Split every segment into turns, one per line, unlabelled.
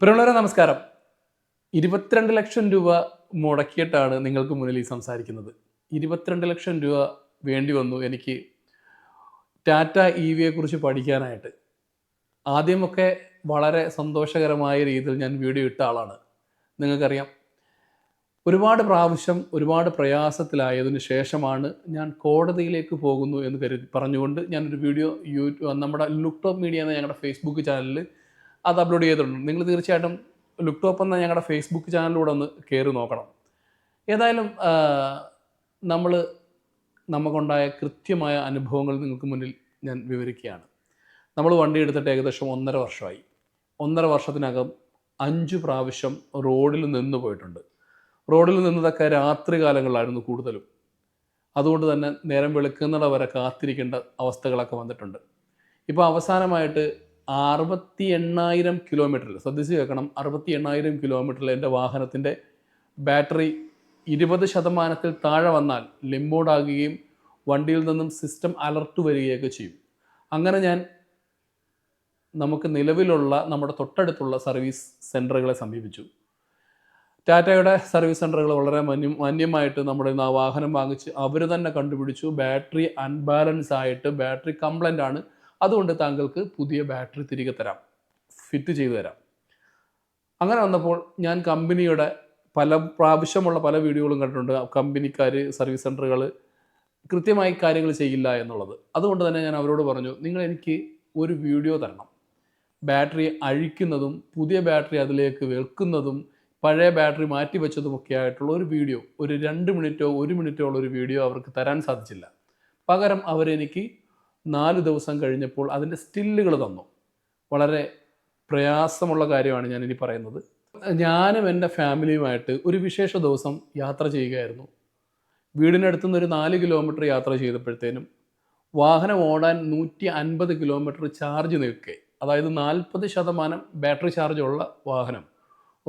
പ്രിയമുള്ളവരെ നമസ്കാരം. ഇരുപത്തിരണ്ട് ലക്ഷം രൂപ മുടക്കിയിട്ടാണ് നിങ്ങൾക്ക് മുന്നിൽ ഈ സംസാരിക്കുന്നത്. ഇരുപത്തിരണ്ട് ലക്ഷം രൂപ വേണ്ടി വന്നു എനിക്ക് ടാറ്റ ഇ വിയെ കുറിച്ച് പഠിക്കാനായിട്ട്. ആദ്യമൊക്കെ വളരെ സന്തോഷകരമായ രീതിയിൽ ഞാൻ വീഡിയോ ഇട്ട ആളാണ്. നിങ്ങൾക്കറിയാം ഒരുപാട് പ്രാവശ്യം ഒരുപാട് പ്രയാസത്തിലായതിനു ശേഷമാണ് ഞാൻ കോടതിയിലേക്ക് പോകുന്നു എന്ന് കരുതി. പറഞ്ഞുകൊണ്ട് ഞാനൊരു വീഡിയോ യൂട്യൂബ് നമ്മുടെ ലുക്ടോപ്പ് മീഡിയ എന്ന ഞങ്ങളുടെ ഫേസ്ബുക്ക് ചാനലിൽ അത് അപ്ലോഡ് ചെയ്തിട്ടുണ്ട്. നിങ്ങൾ തീർച്ചയായിട്ടും ലുക്ക് ടോപ്പ് എന്ന ഞങ്ങളുടെ ഫേസ്ബുക്ക് ചാനലിലൂടെ ഒന്ന് കയറി നോക്കണം. ഏതായാലും നമ്മൾ നമുക്കുണ്ടായ കൃത്യമായ അനുഭവങ്ങൾ നിങ്ങൾക്ക് മുന്നിൽ ഞാൻ വിവരിക്കുകയാണ്. നമ്മൾ വണ്ടി എടുത്തിട്ട് ഏകദേശം ഒന്നര വർഷമായി. ഒന്നര വർഷത്തിനകം അഞ്ച് പ്രാവശ്യം റോഡിൽ നിന്ന് പോയിട്ടുണ്ട്. റോഡിൽ നിന്നതൊക്കെ രാത്രി കാലങ്ങളിലായിരുന്നു കൂടുതലും. അതുകൊണ്ട് തന്നെ നേരം വെളുക്കുന്നിട വരെ കാത്തിരിക്കേണ്ട അവസ്ഥകളൊക്കെ വന്നിട്ടുണ്ട്. ഇപ്പോൾ അവസാനമായിട്ട് അറുപത്തി എണ്ണായിരം കിലോമീറ്ററിൽ ശ്രദ്ധിച്ച് കേൾക്കണം അറുപത്തി എണ്ണായിരം കിലോമീറ്ററിൽ എന്റെ വാഹനത്തിന്റെ ബാറ്ററി ഇരുപത് ശതമാനത്തിൽ താഴെ വന്നാൽ ലിമ്പോഡാകുകയും വണ്ടിയിൽ നിന്നും സിസ്റ്റം അലർട്ട് വരികയൊക്കെ ചെയ്യും. അങ്ങനെ ഞാൻ നമുക്ക് നിലവിലുള്ള നമ്മുടെ തൊട്ടടുത്തുള്ള സർവീസ് സെന്ററുകളെ സമീപിച്ചു. ടാറ്റയുടെ സർവീസ് സെന്ററുകൾ വളരെ മാന്യം മാന്യമായിട്ട് നമ്മുടെ ആ വാഹനം വാങ്ങിച്ച് അവർ തന്നെ കണ്ടുപിടിച്ചു. ബാറ്ററി അൺബാലൻസ് ആയിട്ട് ബാറ്ററി കംപ്ലൈന്റ് ആണ് അതുകൊണ്ട് താങ്കൾക്ക് പുതിയ ബാറ്ററി തിരികെ തരാം. ഫിറ്റ് ചെയ്തു തരാം. അങ്ങനെ വന്നപ്പോൾ ഞാൻ കമ്പനിയുടെ പല പ്രാവശ്യമുള്ള പല വീഡിയോകളും കണ്ടിട്ടുണ്ട്. കമ്പനിക്കാർ സർവീസ് സെന്ററുകൾ കൃത്യമായി കാര്യങ്ങൾ ചെയ്യില്ല എന്നുള്ളത്. അതുകൊണ്ട് തന്നെ ഞാൻ അവരോട് പറഞ്ഞു നിങ്ങൾ എനിക്ക് ഒരു വീഡിയോ തരണം. ബാറ്ററി അഴിക്കുന്നതും പുതിയ ബാറ്ററി അതിലേക്ക് വെക്കുന്നതും പഴയ ബാറ്ററി മാറ്റി വെച്ചതുമൊക്കെ ആയിട്ടുള്ള ഒരു വീഡിയോ ഒരു രണ്ട് മിനിറ്റോ ഒരു മിനിറ്റോ ഉള്ള ഒരു വീഡിയോ അവർക്ക് തരാൻ സാധിച്ചില്ല. പകരം അവരെനിക്ക് നാല് ദിവസം കഴിഞ്ഞപ്പോൾ അതിന്റെ സ്റ്റില്ലുകൾ തന്നു. വളരെ പ്രയാസമുള്ള കാര്യമാണ് ഞാൻ ഇനി പറയുന്നത്. ഞാനും എന്റെ ഫാമിലിയുമായിട്ട് ഒരു വിശേഷ ദിവസം യാത്ര ചെയ്യുകയായിരുന്നു. വീടിനടുത്തു നിന്ന് ഒരു നാല് കിലോമീറ്റർ യാത്ര ചെയ്തപ്പോഴത്തേനും വാഹനം ഓടാൻ നൂറ്റി അൻപത് കിലോമീറ്റർ ചാർജ് നിൽക്കെ. അതായത് നാൽപ്പത് ശതമാനം ബാറ്ററി ചാർജുള്ള വാഹനം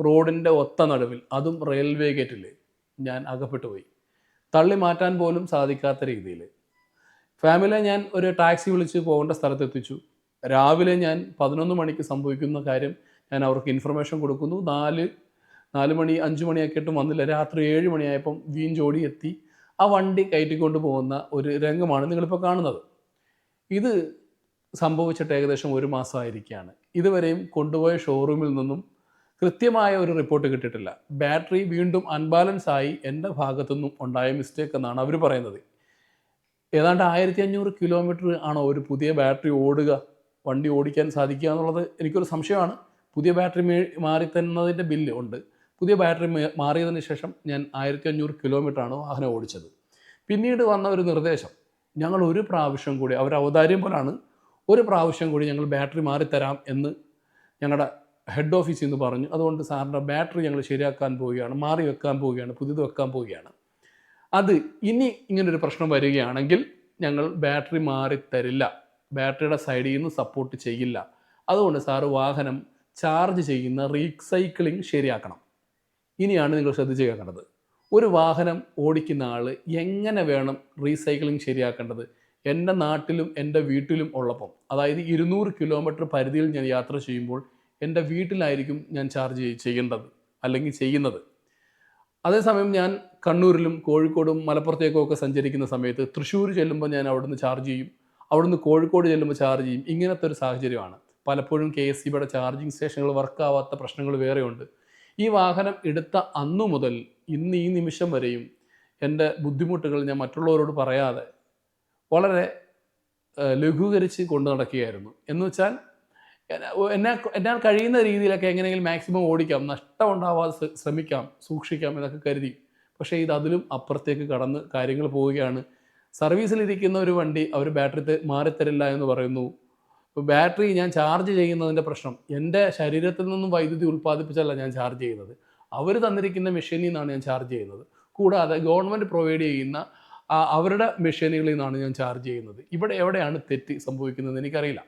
റോഡിന്റെ ഒത്ത നടുവിൽ അതും റെയിൽവേ ഗേറ്റിൽ ഞാൻ അകപ്പെട്ടു പോയി തള്ളി മാറ്റാൻ പോലും സാധിക്കാത്ത രീതിയിൽ. ഫാമിലിയെ ഞാൻ ഒരു ടാക്സി വിളിച്ച് പോകേണ്ട സ്ഥലത്തെത്തിച്ചു രാവിലെ ഞാൻ പതിനൊന്ന് മണിക്ക് സംഭവിക്കുന്ന കാര്യം ഞാൻ അവർക്ക് ഇൻഫർമേഷൻ കൊടുക്കുന്നു. നാല് നാല് മണി അഞ്ച് മണിയൊക്കെ ആയിട്ടും വന്നില്ല. രാത്രി ഏഴ് മണിയായപ്പം വീഞ്ചോടി എത്തി. ആ വണ്ടി കയറ്റിക്കൊണ്ട് പോകുന്ന ഒരു രംഗമാണ് നിങ്ങളിപ്പോൾ കാണുന്നത്. ഇത് സംഭവിച്ചിട്ട് ഏകദേശം ഒരു മാസമായിരിക്കുകയാണ്. ഇതുവരെയും കൊണ്ടുപോയ ഷോറൂമിൽ നിന്നും കൃത്യമായ ഒരു റിപ്പോർട്ട് കിട്ടിയിട്ടില്ല. ബാറ്ററി വീണ്ടും അൺബാലൻസ് ആയി എന്റെ ഭാഗത്തുനിന്നും ഉണ്ടായ മിസ്റ്റേക്ക് എന്നാണ് അവർ പറയുന്നത്. ഏതാണ്ട് ആയിരത്തി അഞ്ഞൂറ് കിലോമീറ്റർ ആണോ ഒരു പുതിയ ബാറ്ററി ഓടുക വണ്ടി ഓടിക്കാൻ സാധിക്കുക എന്നുള്ളത് എനിക്കൊരു സംശയമാണ്. പുതിയ ബാറ്ററി മേ മാറി തന്നതിന്റെ ബില്ല് ഉണ്ട്. പുതിയ ബാറ്ററി മാറിയതിന് ശേഷം ഞാൻ ആയിരത്തി അഞ്ഞൂറ് കിലോമീറ്ററാണ് വാഹനം ഓടിച്ചത്. പിന്നീട് വന്ന ഒരു നിർദ്ദേശം. ഞങ്ങൾ ഒരു പ്രാവശ്യം കൂടി അവർ അവതാര്യം പോലാണ് ഒരു പ്രാവശ്യം കൂടി ഞങ്ങൾ ബാറ്ററി മാറിത്തരാം എന്ന് ഞങ്ങളുടെ ഹെഡ് ഓഫീസിൽ നിന്ന് പറഞ്ഞു. അതുകൊണ്ട് സാറിന്റെ ബാറ്ററി ഞങ്ങൾ ശരിയാക്കാൻ പോവുകയാണ് മാറി വെക്കാൻ പോവുകയാണ് പുതിയത് വെക്കാൻ പോവുകയാണ്. അത് ഇനി ഇങ്ങനൊരു പ്രശ്നം വരികയാണെങ്കിൽ ഞങ്ങൾ ബാറ്ററി മാറി തരില്ല. ബാറ്ററിയുടെ സൈഡിൽ നിന്ന് സപ്പോർട്ട് ചെയ്യില്ല. അതുകൊണ്ട് സാറ് വാഹനം ചാർജ് ചെയ്യുന്ന റീസൈക്ലിംഗ് ശരിയാക്കണം. ഇനിയാണ് നിങ്ങൾ ശ്രദ്ധിച്ച് കേൾക്കേണ്ടത്. ഒരു വാഹനം ഓടിക്കുന്ന ആൾ എങ്ങനെ വേണം റീസൈക്ലിംഗ് ശരിയാക്കേണ്ടത്? എന്റെ നാട്ടിലും എന്റെ വീട്ടിലും ഉള്ളപ്പം അതായത് ഇരുന്നൂറ് കിലോമീറ്റർ പരിധിയിൽ ഞാൻ യാത്ര ചെയ്യുമ്പോൾ എന്റെ വീട്ടിലായിരിക്കും ഞാൻ ചാർജ് ചെയ്യേണ്ടത് അല്ലെങ്കിൽ ചെയ്യുന്നത്. അതേസമയം ഞാൻ കണ്ണൂരിലും കോഴിക്കോടും മലപ്പുറത്തേക്കും ഒക്കെ സഞ്ചരിക്കുന്ന സമയത്ത് തൃശ്ശൂർ ചെല്ലുമ്പോൾ ഞാൻ അവിടുന്ന് ചാർജ് ചെയ്യും. അവിടുന്ന് കോഴിക്കോട് ചെല്ലുമ്പോൾ ചാർജ് ചെയ്യും. ഇങ്ങനത്തെ ഒരു സാഹചര്യമാണ്. പലപ്പോഴും കെ എസ് സിബിയുടെ ചാർജിങ് സ്റ്റേഷനുകൾ വർക്കാവാത്ത പ്രശ്നങ്ങൾ വേറെയുണ്ട്. ഈ വാഹനം എടുത്ത അന്നു മുതൽ ഇന്ന് ഈ നിമിഷം വരെയും എന്റെ ബുദ്ധിമുട്ടുകൾ ഞാൻ മറ്റുള്ളവരോട് പറയാതെ വളരെ ലഘൂകരിച്ച് കൊണ്ടു നടക്കുകയായിരുന്നു. എന്ന് വെച്ചാൽ എന്നെ എന്നാൽ കഴിയുന്ന രീതിയിലൊക്കെ എങ്ങനെയെങ്കിലും മാക്സിമം ഓടിക്കാം. നഷ്ടം ഉണ്ടാവാതെ ശ്രമിക്കാം സൂക്ഷിക്കാം എന്നൊക്കെ കരുതി പക്ഷേ ഇത് അതിലും അപ്പുറത്തേക്ക് കടന്ന് കാര്യങ്ങൾ പോവുകയാണ്. സർവീസിലിരിക്കുന്ന ഒരു വണ്ടി അവർ ബാറ്ററി മാറിത്തരില്ല എന്ന് പറയുന്നു. ബാറ്ററി ഞാൻ ചാർജ് ചെയ്യുന്നതിന്റെ പ്രശ്നം. എന്റെ ശരീരത്തിൽ നിന്നും വൈദ്യുതി ഉൽപ്പാദിപ്പിച്ചല്ല ഞാൻ ചാർജ് ചെയ്യുന്നത്. അവർ തന്നിരിക്കുന്ന മെഷീനിൽ നിന്നാണ് ഞാൻ ചാർജ് ചെയ്യുന്നത്. കൂടാതെ ഗവൺമെന്റ് പ്രൊവൈഡ് ചെയ്യുന്ന അവരുടെ മെഷീനുകളിൽ നിന്നാണ് ഞാൻ ചാർജ് ചെയ്യുന്നത്. ഇവിടെ എവിടെയാണ് തെറ്റ് സംഭവിക്കുന്നത് എനിക്കറിയില്ല.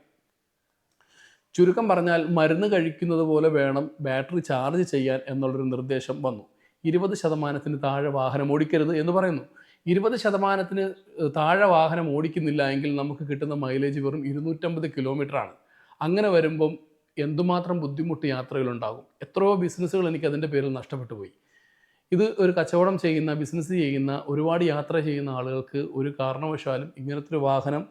ചുരുക്കം പറഞ്ഞാൽ മരുന്ന് കഴിക്കുന്നത് പോലെ വേണം ബാറ്ററി ചാർജ് ചെയ്യാൻ എന്നുള്ളൊരു നിർദ്ദേശം വന്നു. ഇരുപത് ശതമാനത്തിന് താഴെ വാഹനം ഓടിക്കരുത് എന്ന് പറയുന്നു. ഇരുപത് ശതമാനത്തിന് താഴെ വാഹനം ഓടിക്കുന്നില്ല എങ്കിൽ നമുക്ക് കിട്ടുന്ന മൈലേജ് വെറും ഇരുന്നൂറ്റമ്പത് ആണ് അങ്ങനെ വരുമ്പം എന്തുമാത്രം ബുദ്ധിമുട്ട് യാത്രകളുണ്ടാകും? എത്രയോ ബിസിനസ്സുകൾ എനിക്ക് അതിന്റെ പേരിൽ നഷ്ടപ്പെട്ടു പോയി ഇത് ഒരു കച്ചവടം ചെയ്യുന്ന ബിസിനസ് ചെയ്യുന്ന ഒരുപാട് യാത്ര ചെയ്യുന്ന ആളുകൾക്ക് ഒരു കാരണവശാലും ഇങ്ങനത്തെ ഒരു വാഹനം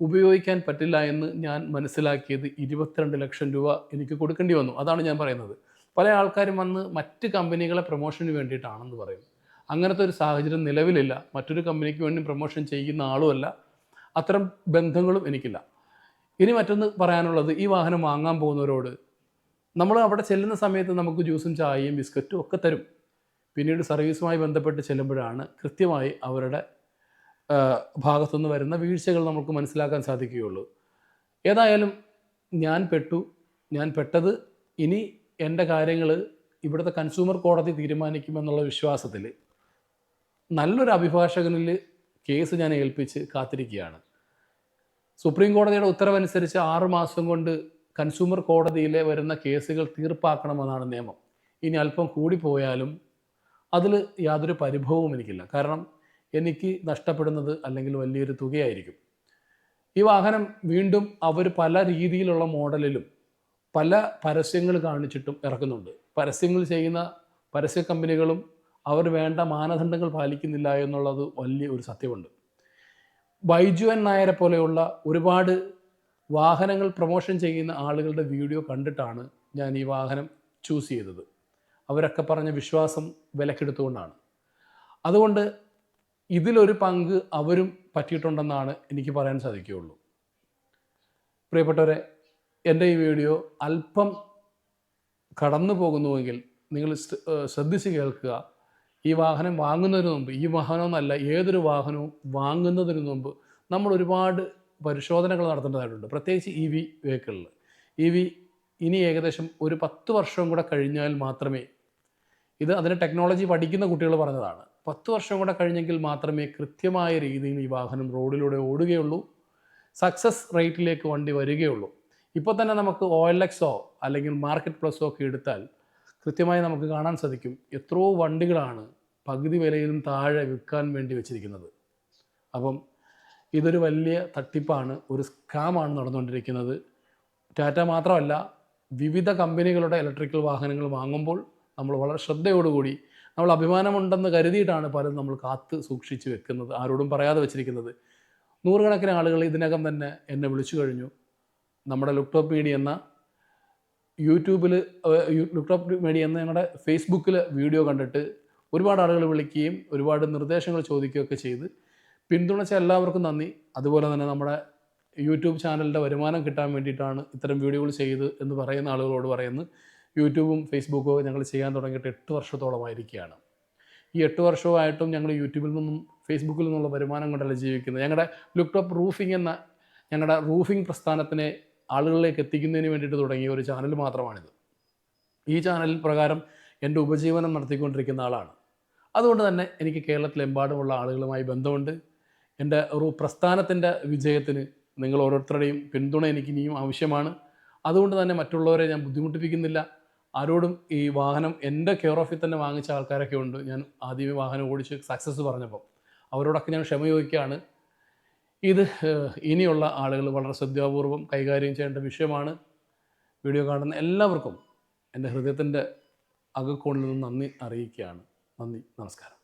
ഉപയോഗിക്കാൻ പറ്റില്ല എന്ന് ഞാൻ മനസ്സിലാക്കിയത് ഇരുപത്തിരണ്ട് ലക്ഷം രൂപ എനിക്ക് കൊടുക്കേണ്ടി വന്നു. അതാണ് ഞാൻ പറയുന്നത്. പല ആൾക്കാരും വന്ന് മറ്റ് കമ്പനികളെ പ്രൊമോഷന് വേണ്ടിയിട്ടാണെന്ന് പറയും. അങ്ങനത്തെ ഒരു സാഹചര്യം നിലവിലില്ല. മറ്റൊരു കമ്പനിക്ക് വേണ്ടി പ്രൊമോഷൻ ചെയ്യുന്ന ആളുമല്ല അത്തരം ബന്ധങ്ങളും എനിക്കില്ല. ഇനി മറ്റൊന്ന് പറയാനുള്ളത് ഈ വാഹനം വാങ്ങാൻ പോകുന്നവരോട് നമ്മൾ അവിടെ ചെല്ലുന്ന സമയത്ത് നമുക്ക് ജ്യൂസും ചായയും ബിസ്ക്കറ്റും ഒക്കെ തരും. പിന്നീട് സർവീസുമായി ബന്ധപ്പെട്ട് ചെല്ലുമ്പോഴാണ് കൃത്യമായി അവരുടെ ഭാഗത്തുനിന്ന് വരുന്ന വീഴ്ചകൾ നമുക്ക് മനസ്സിലാക്കാൻ സാധിക്കുകയുള്ളൂ. ഏതായാലും ഞാൻ പെട്ടു ഞാൻ പെട്ടത് ഇനി എന്റെ കാര്യങ്ങൾ ഇവിടുത്തെ കൺസ്യൂമർ കോടതി തീരുമാനിക്കുമെന്നുള്ള വിശ്വാസത്തിൽ നല്ലൊരു അഭിഭാഷകനിൽ കേസ് ഞാൻ ഏൽപ്പിച്ച് കാത്തിരിക്കുകയാണ്. സുപ്രീം കോടതിയുടെ ഉത്തരവനുസരിച്ച് ആറ് മാസം കൊണ്ട് കൺസ്യൂമർ കോടതിയിലെ വരുന്ന കേസുകൾ തീർപ്പാക്കണമെന്നാണ് നിയമം. ഇനി അല്പം കൂടിപ്പോയാലും അതിൽ യാതൊരു പരിഭവവും എനിക്കില്ല. കാരണം എനിക്ക് നഷ്ടപ്പെടുന്നത് അല്ലെങ്കിൽ വലിയൊരു തുകയായിരിക്കും. ഈ വാഹനം വീണ്ടും അവർ പല രീതിയിലുള്ള മോഡലിലും പല പരസ്യങ്ങൾ കാണിച്ചിട്ടും ഇറക്കുന്നുണ്ട്. പരസ്യങ്ങൾ ചെയ്യുന്ന പരസ്യ കമ്പനികളും അവർ വേണ്ട മാനദണ്ഡങ്ങൾ പാലിക്കുന്നില്ല എന്നുള്ളത് വലിയ ഒരു സത്യമുണ്ട്. ബൈജു എൻ നായരെ പോലെയുള്ള ഒരുപാട് വാഹനങ്ങൾ പ്രൊമോഷൻ ചെയ്യുന്ന ആളുകളുടെ വീഡിയോ കണ്ടിട്ടാണ് ഞാൻ ഈ വാഹനം ചൂസ് ചെയ്തത്. അവരൊക്കെ പറഞ്ഞ വിശ്വാസം വിലക്കെടുത്തുകൊണ്ടാണ്. അതുകൊണ്ട് ഇതിലൊരു പങ്ക് അവരും പറ്റിയിട്ടുണ്ടെന്നാണ് എനിക്ക് പറയാൻ സാധിക്കുകയുള്ളൂ. പ്രിയപ്പെട്ടവരെ എന്റെ ഈ വീഡിയോ അല്പം കടന്നു പോകുന്നുവെങ്കിൽ നിങ്ങൾ ശ്ര- ശ്രദ്ധിച്ച് കേൾക്കുക. ഈ വാഹനം വാങ്ങുന്നതിന് മുമ്പ് ഈ വാഹനമെന്നല്ല ഏതൊരു വാഹനവും വാങ്ങുന്നതിന് മുമ്പ് നമ്മൾ ഒരുപാട് പരിശോധനകൾ നടത്തേണ്ടതായിട്ടുണ്ട്. പ്രത്യേകിച്ച് ഇ വി വെഹിക്കിളിൽ. ഇ വി ഇനി ഏകദേശം ഒരു പത്ത് വർഷം കൂടെ കഴിഞ്ഞാൽ മാത്രമേ ഇത് അതിന് ടെക്നോളജി പഠിക്കുന്ന കുട്ടികൾ പറഞ്ഞതാണ്. പത്ത് വർഷം കൂടെ കഴിഞ്ഞെങ്കിൽ മാത്രമേ കൃത്യമായ രീതിയിൽ ഈ വാഹനം റോഡിലൂടെ ഓടുകയുള്ളൂ. സക്സസ് റേറ്റിലേക്ക് വണ്ടി വരികയുള്ളൂ. ഇപ്പോൾ തന്നെ നമുക്ക് ഒ എൽ എക്സോ അല്ലെങ്കിൽ മാർക്കറ്റ് പ്ലസോ ഒക്കെ എടുത്താൽ കൃത്യമായി നമുക്ക് കാണാൻ സാധിക്കും എത്രയോ വണ്ടികളാണ് പകുതി വിലയിലും താഴെ വിൽക്കാൻ വേണ്ടി വെച്ചിരിക്കുന്നത്. അപ്പം ഇതൊരു വലിയ തട്ടിപ്പാണ് ഒരു സ്കാമാണ് നടന്നുകൊണ്ടിരിക്കുന്നത്. ടാറ്റ മാത്രമല്ല വിവിധ കമ്പനികളുടെ ഇലക്ട്രിക്കൽ വാഹനങ്ങൾ വാങ്ങുമ്പോൾ നമ്മൾ വളരെ ശ്രദ്ധയോടുകൂടി നമ്മൾ അഭിമാനമുണ്ടെന്ന് കരുതിയിട്ടാണ് പലരും നമ്മൾ കാത്ത് സൂക്ഷിച്ച് വെക്കുന്നത് ആരോടും പറയാതെ വെച്ചിരിക്കുന്നത്. നൂറുകണക്കിന് ആളുകൾ ഇതിനകം തന്നെ എന്നെ വിളിച്ചു കഴിഞ്ഞു. നമ്മുടെ ലുക്ടോപ്പ് മീഡിയ എന്ന യൂട്യൂബിൽ ലുക്ടോപ്പ് മീഡിയ എന്ന ഞങ്ങളുടെ ഫേസ്ബുക്കിൽ വീഡിയോ കണ്ടിട്ട് ഒരുപാട് ആളുകൾ വിളിക്കുകയും ഒരുപാട് നിർദ്ദേശങ്ങൾ ചോദിക്കുകയൊക്കെ ചെയ്ത് പിന്തുണച്ച എല്ലാവർക്കും നന്ദി. അതുപോലെ തന്നെ നമ്മുടെ യൂട്യൂബ് ചാനലിന്റെ വരുമാനം കിട്ടാൻ വേണ്ടിയിട്ടാണ് ഇത്തരം വീഡിയോകൾ ചെയ്ത് എന്ന് പറയുന്ന ആളുകളോട് പറയുന്നു. യൂട്യൂബും ഫേസ്ബുക്കും ഞങ്ങൾ ചെയ്യാൻ തുടങ്ങിയിട്ട് എട്ട് വർഷത്തോളമായിരിക്കുകയാണ്. ഈ എട്ട് വർഷമായിട്ടും ഞങ്ങൾ യൂട്യൂബിൽ നിന്നും ഫേസ്ബുക്കിൽ നിന്നുള്ള വരുമാനം കൊണ്ടല്ല ജീവിക്കുന്നത്? ഞങ്ങളുടെ ലുക്ടോപ്പ് റൂഫിംഗ് എന്ന ഞങ്ങളുടെ റൂഫിംഗ് പ്രസ്ഥാനത്തിനെ ആളുകളിലേക്ക് എത്തിക്കുന്നതിന് വേണ്ടിയിട്ട് തുടങ്ങിയ ഒരു ചാനൽ മാത്രമാണിത്. ഈ ചാനൽ പ്രകാരം എന്റെ ഉപജീവനം നടത്തിക്കൊണ്ടിരിക്കുന്ന ആളാണ്. അതുകൊണ്ട് തന്നെ എനിക്ക് കേരളത്തിലെമ്പാടുമുള്ള ആളുകളുമായി ബന്ധമുണ്ട്. എന്റെ ഒരു പ്രസ്ഥാനത്തിന്റെ വിജയത്തിന് നിങ്ങൾ ഓരോരുത്തരുടെയും പിന്തുണ എനിക്ക് ഇനിയും ആവശ്യമാണ്. അതുകൊണ്ട് തന്നെ മറ്റുള്ളവരെ ഞാൻ ബുദ്ധിമുട്ടിപ്പിക്കുന്നില്ല. ആരോടും ഈ വാഹനം എന്റെ കെയർ ഓഫിൽ തന്നെ വാങ്ങിച്ച ആൾക്കാരൊക്കെ ഉണ്ട്. ഞാൻ ആദ്യമേ വാഹനം ഓടിച്ച് സക്സസ് പറഞ്ഞപ്പോൾ അവരോടൊക്കെ ഞാൻ ക്ഷമ ചോദിക്കുകയാണ്. ഇത് ഇനിയുള്ള ആളുകൾ വളരെ ശ്രദ്ധാപൂർവം കൈകാര്യം ചെയ്യേണ്ട വിഷയമാണ്. വീഡിയോ കാണുന്ന എല്ലാവർക്കും എന്റെ ഹൃദയത്തിന്റെ അകക്കോണിൽ നിന്ന് നന്ദി അറിയിക്കുകയാണ്. നന്ദി നമസ്കാരം.